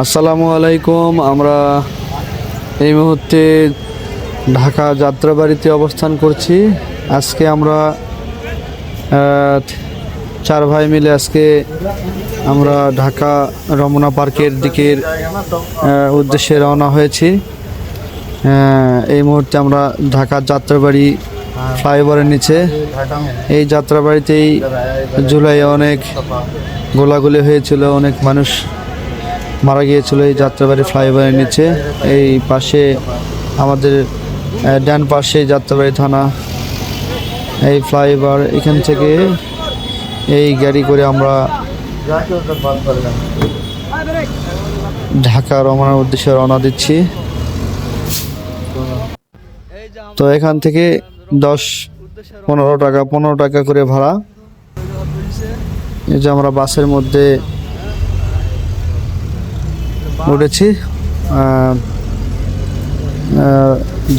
আসসালামু আলাইকুম। আমরা এই মুহূর্তে ঢাকা যাত্রাবাড়িতে অবস্থান করছি। আজকে আমরা চার ভাই মিলে আজকে আমরা ঢাকা রমনা পার্কের দিকের উদ্দেশ্যে রওনা হয়েছি। এই মুহূর্তে আমরা ঢাকা যাত্রাবাড়ি ফ্লাইওভারের নিচে। এই যাত্রাবাড়িতেই জুলাইয়ে অনেক গোলাগুলি হয়েছিল, অনেক মানুষ মারা গিয়েছিল এই যাত্রাবাড়ি ফ্লাইওভারের নিচে। এই পাশে আমাদের ডান পাশে যাত্রাবাড়ি থানা। এই ফ্লাইওভার, এখান থেকে এই গাড়ি করে আমরা ঢাকা রমনার উদ্দেশ্যে রওনা দিচ্ছি। তো এখান থেকে দশ, পনেরো টাকা পনেরো টাকা করে ভাড়া। এই যে আমরা বাসের মধ্যে উঠেছি।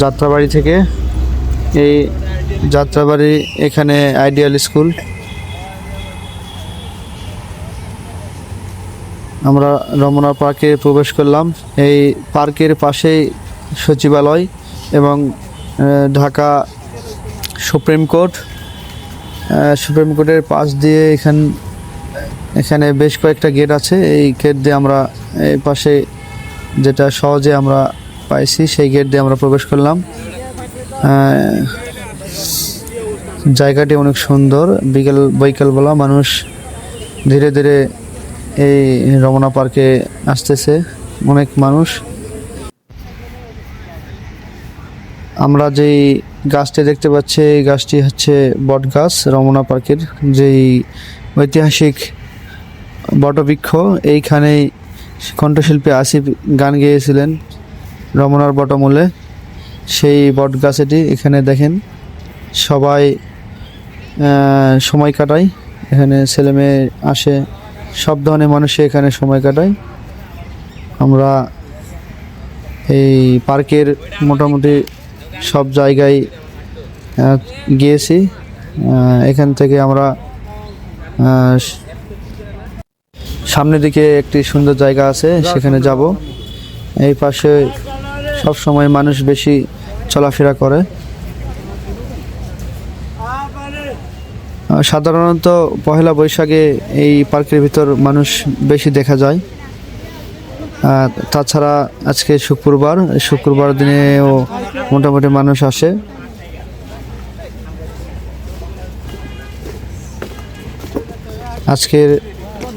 যাত্রাবাড়ি থেকে। এই যাত্রাবাড়ি এখানে আইডিয়াল স্কুল আমরা রমনা পার্কে প্রবেশ করলাম। এই পার্কের পাশেই সচিবালয় এবং ঢাকা সুপ্রিম কোর্ট। সুপ্রিম কোর্টের পাশ দিয়ে এখান এখানে বেশ কয়েকটা গেট আছে। এই গেট দিয়ে আমরা এই পাশে যেটা সহজে আমরা পাইছি, সেই গেট দিয়ে আমরা প্রবেশ করলাম। জায়গাটি অনেক সুন্দর। বিকেল, বৈকালবেলা মানুষ ধীরে ধীরে এই রমনা পার্কে আসতেছে। অনেক মানুষ আমরা যেই গাছটি দেখতে পাচ্ছি, এই গাছটি হচ্ছে বট গাছ রমনা পার্কের যেই ঐতিহাসিক বটবৃক্ষ। এইখানেই কণ্ঠশিল্পী আসিফ গান গেয়েছিলেন রমনার বটমূলে। সেই বট গাছেটি এখানে দেখেন, সবাই সময় কাটায়। এখানে ছেলে মেয়ে আসে, সব ধরনের মানুষই এখানে সময় কাটায়। আমরা এই পার্কের মোটামুটি সব জায়গায় গিয়েছি। এখান থেকে আমরা সামনের দিকে একটি সুন্দর জায়গা আছে, সেখানে যাব। এই পাশে সব সময় মানুষ বেশি চলাফেরা করে। সাধারণত পহেলা বৈশাখে এই পার্কের ভিতর মানুষ বেশি দেখা যায়। তাছাড়া আজকে শুক্রবার শুক্রবার দিনেও মোটামুটি মানুষ আসে। আজকের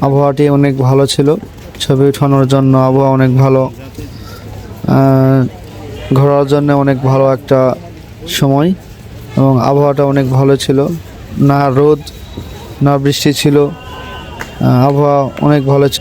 আবহাওয়াটি অনেক ভালো ছিল, ছবি ওঠানোর জন্য আবহাওয়া অনেক ভালো ঘোরার জন্য অনেক ভালো একটা সময় এবং আবহাওয়াটা অনেক ভালো ছিল। না রোদ, না বৃষ্টি ছিল আবহাওয়া অনেক ভালো ছিল।